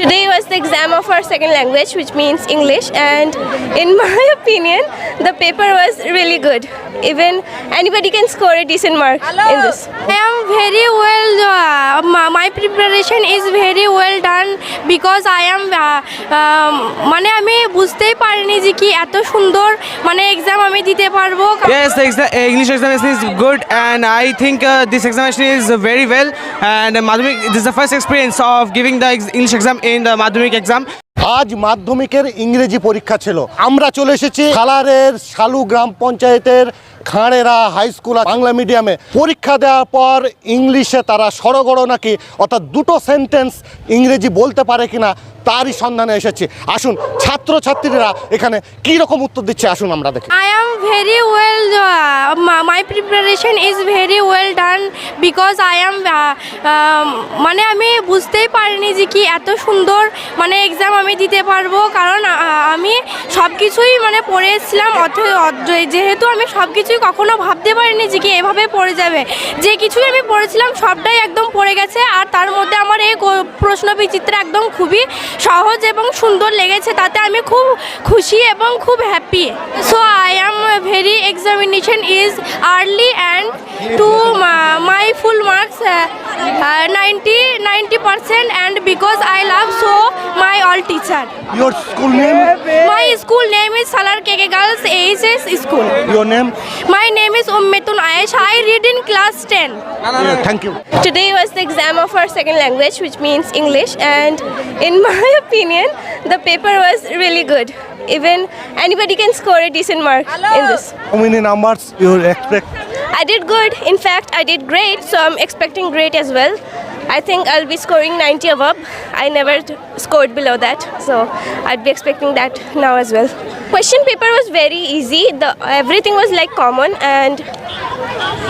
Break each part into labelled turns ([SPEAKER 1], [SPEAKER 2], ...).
[SPEAKER 1] Today the exam of our second language, which means English, and in my opinion, the paper was really good. Even anybody can score a decent mark in this.
[SPEAKER 2] I am very well. Uh, my- preparation is very well done because I am. Uh, um, মানে আমি বুঝতেই পারিনি যে কি এত সুন্দর মানে exam আমি দিতে পারব
[SPEAKER 3] Yes, the exa- uh, English examination is good, and I think uh, this examination is uh, very well. And uh, Madhyamik, this is the first experience of giving the ex- English exam in the Madhyamik exam
[SPEAKER 4] আজ মাধ্যমিকের ইংরেজি পরীক্ষা ছিল। আমরা চলে এসেছি খালারের শালু গ্রাম পঞ্চায়েতের খাঁড়েরা high school Bangla মিডিয়ামে পরীক্ষা দেওয়ার পর ইংলিশে তারা সরগড় নাকি, অর্থাৎ দুটো সেন্টেন্স ইংরেজি বলতে পারে কিনা তারই সন্ধানে এসেছি। আসুন ছাত্রছাত্রীরা এখানে কী রকম উত্তর দিচ্ছে আসুন আমরা দেখি।
[SPEAKER 2] I am very well. My preparation is very well very because I um, মানে আমি বুঝতেই পারিনি যে কি এত সুন্দর মানে এক্সাম আমি দিতে পারব। কারণ আমি সব কিছুই মানে পড়ে এসেছিলাম যেহেতু আমি সব কিছুই কখনো ভাবতে পারিনি যে কি এভাবে পড়ে যাবে। যে কিছুই আমি পড়েছিলাম সবটাই একদম পড়ে গেছে। আর তার মধ্যে আমার এই প্রশ্ন বিচিত্র একদম খুবই সহজ এবং সুন্দর লেগেছে তাতে আমি খুব খুশি এবং খুব happy so I am very examination is early and to my full marks ninety ninety percent and because I love so my all teacher
[SPEAKER 4] your school name
[SPEAKER 2] my school name is Salar KK girls H S school
[SPEAKER 4] your
[SPEAKER 2] is Ummetun Ayesh I read in class ten
[SPEAKER 4] thank you
[SPEAKER 1] Today was the exam of our second language, which means English, and in my opinion, the paper was really good. Even anybody can score a decent mark in this.
[SPEAKER 4] How many numbers you expect?
[SPEAKER 1] I did good. In fact, I did great, so I'm expecting great as well. I think I'll be scoring 90 above. I never scored below that, so I'd be expecting that now as well. Question paper was very easy. The everything was like common and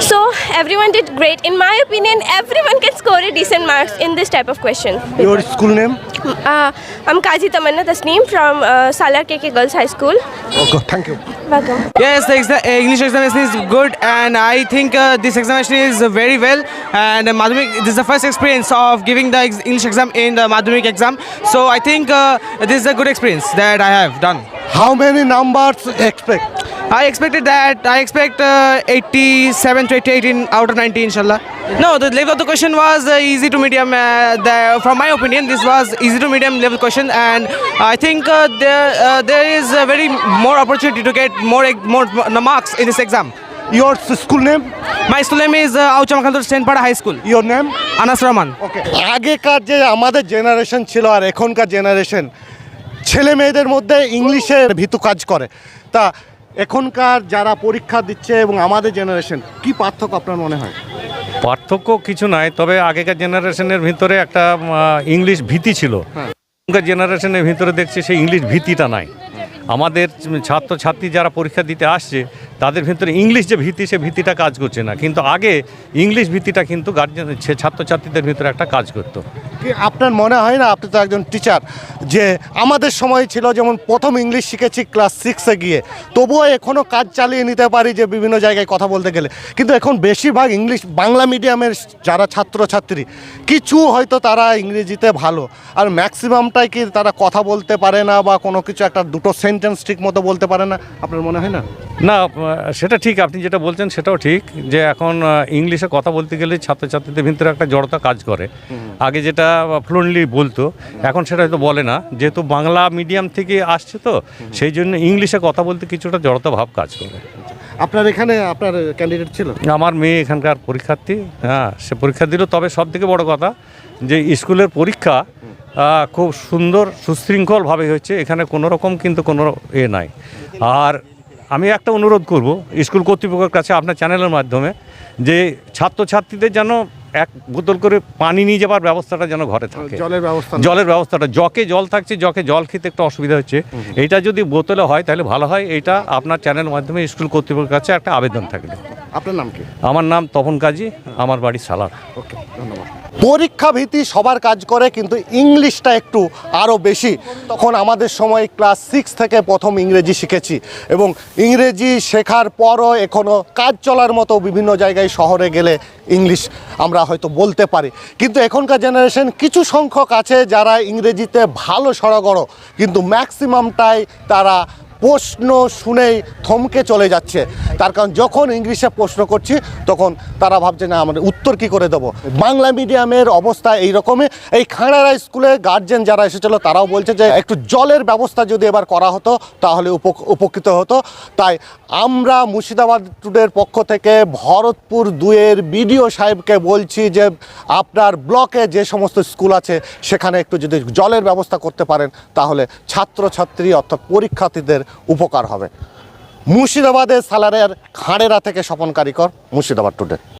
[SPEAKER 1] so everyone did great. In my opinion, everyone can score a decent marks in this type of question.
[SPEAKER 4] Paper. Your school name?
[SPEAKER 1] Uh, I'm Kaji Tamanna Tasneem from uh, Salar KK Girls High School.
[SPEAKER 4] Okay thank you
[SPEAKER 1] Welcome.
[SPEAKER 3] Yes, the exa- uh, English examination is good, and I think uh, this examination is uh, very well. And uh, Madhyamik, this is the first experience of giving the ex- English exam in the Madhyamik exam. So I think uh, this is a good experience that I have done.
[SPEAKER 4] How many numbers expect
[SPEAKER 3] I expected that. I expect uh, 87 to 88 in out of 90, inshallah. No, the level of the question was uh, easy to medium. Uh, the, from my opinion, this was easy to medium level question, and I think uh, there uh, there is a very more opportunity to get more more uh, marks in this exam.
[SPEAKER 4] Your school name
[SPEAKER 3] My school name is uh, Auchamakhandur Stenpada High School.
[SPEAKER 4] Your name
[SPEAKER 3] Anas Rahman.
[SPEAKER 4] Okay আগেকার যে আমাদের generation ছিল আর এখনকার generation ছেলে মেয়েদের মধ্যে ইংলিশের ভিতু কাজ করে তা এখনকার যারা পরীক্ষা দিচ্ছে এবং আমাদের জেনারেশন কি পার্থক্য আপনার মনে হয়?
[SPEAKER 5] পার্থক্য কিছু নাই তবে আগেকার জেনারেশনের ভিতরে একটা ইংলিশ ভীতি ছিল। এখনকার জেনারেশনের ভিতরে দেখছি সেই ইংলিশ ভীতিটা নাই। আমাদের ছাত্রছাত্রী যারা পরীক্ষা দিতে আসছে তাদের ভিতরে ইংলিশ যে ভীতি সে ভীতিটা কাজ করছে না। কিন্তু আগে ইংলিশ ভীতিটা কিন্তু গার্জেন ছাত্রছাত্রীদের ভিতরে একটা কাজ করতো।
[SPEAKER 4] আপনার মনে হয় না? আপনি তো একজন টিচার যে আমাদের সময় ছিল যেমন প্রথম ইংলিশ শিখেছি ক্লাস সিক্সে গিয়ে, তবুও এখনও কাজ চালিয়ে নিতে পারি যে বিভিন্ন জায়গায় কথা বলতে গেলে। কিন্তু এখন বেশিরভাগ ইংলিশ বাংলা মিডিয়ামের যারা ছাত্রছাত্রী, কিছু হয়তো তারা ইংরেজিতে ভালো, আর ম্যাক্সিমামটাই কি তারা কথা বলতে পারে না বা কোনো কিছু একটা দুটো সেন্টেন্স ঠিক মতো বলতে পারে না? আপনার মনে হয় না?
[SPEAKER 5] না সেটা ঠিক আপনি যেটা বলছেন সেটাও ঠিক যে এখন ইংলিশে কথা বলতে গেলে ছাত্রছাত্রীদের ভিতরে একটা জড়তা কাজ করে। আগে যেটা ফ্লুয়েন্টলি বলতো এখন সেটা হয়তো বলে না। যেহেতু বাংলা মিডিয়াম থেকে আসছে তো সেই জন্য ইংলিশে কথা বলতে কিছুটা জড়তা ভাব কাজ করে।
[SPEAKER 4] আপনার এখানে আপনার ক্যান্ডিডেট ছিল?
[SPEAKER 5] আমার মেয়ে এখানকার পরীক্ষার্থী হ্যাঁ সে পরীক্ষা দিল। তবে সব থেকে বড় কথা যে স্কুলের পরীক্ষা খুব সুন্দর সুশৃঙ্খলভাবে হয়েছে। এখানে কোনো রকম কিন্তু কোনো এ নাই। আর আমি একটা অনুরোধ করব স্কুল কর্তৃপক্ষের কাছে আপনার চ্যানেলের মাধ্যমে যে ছাত্রছাত্রীদের যেন এক বোতল করে পানি নিয়ে যাবার ব্যবস্থাটা যেন ঘরে থাকে।
[SPEAKER 4] জলের ব্যবস্থা
[SPEAKER 5] জলের ব্যবস্থাটা জকে জল থাকছে জকে জল খেতে একটা অসুবিধা হচ্ছে। এটা যদি বোতলে হয় তাহলে ভালো হয়। এটা আপনার চ্যানেলের মাধ্যমে স্কুল কর্তৃপক্ষের কাছে একটা আবেদন থাকবে।
[SPEAKER 4] আপনার নাম কি?
[SPEAKER 5] আমার নাম তপন কাজী আমার বাড়ি সালার।
[SPEAKER 4] ওকে ধন্যবাদ। পরীক্ষা ভীতি সবার কাজ করে কিন্তু ইংলিশটা একটু আরও বেশি। তখন আমাদের সময় ক্লাস সিক্স থেকে প্রথম ইংরেজি শিখেছি এবং ইংরেজি শেখার পরও এখনও কাজ চলার মতো বিভিন্ন জায়গায় শহরে গেলে ইংলিশ আমরা হয়তো বলতে পারি। কিন্তু এখনকার জেনারেশন কিছু সংখ্যক আছে যারা ইংরেজিতে ভালো সড়গড় কিন্তু ম্যাক্সিমামটাই তারা প্রশ্ন শুনেই থমকে চলে যাচ্ছে। তার কারণ যখন ইংলিশে প্রশ্ন করছি, তখন তারা ভাবছে, না, আমাদের উত্তর কি করে দেবো? বাংলা মিডিয়ামের অবস্থা এই রকমই। এই খাঁড়ারা স্কুলে গার্জেন যারা এসেছিল, তারাও বলছে যে, একটু জলের ব্যবস্থা যদি এবার করা হতো, তাহলে উপ- উপকৃত হতো। তাই আমরা মুর্শিদাবাদ টুডের পক্ষ থেকে ভরতপুর দুয়ের বিডিও সাহেবকে বলছি যে, আপনার ব্লকে যে সমস্ত স্কুল আছে, সেখানে একটু যদি জলের ব্যবস্থা করতে পারেন, তাহলে ছাত্রছাত্রী অর্থাৎ পরীক্ষার্থীদের উপকার হবে। মুর্শিদাবাদের সালারের খাঁড়েরা থেকে স্বপন কারিকর মুর্শিদাবাদ টুডে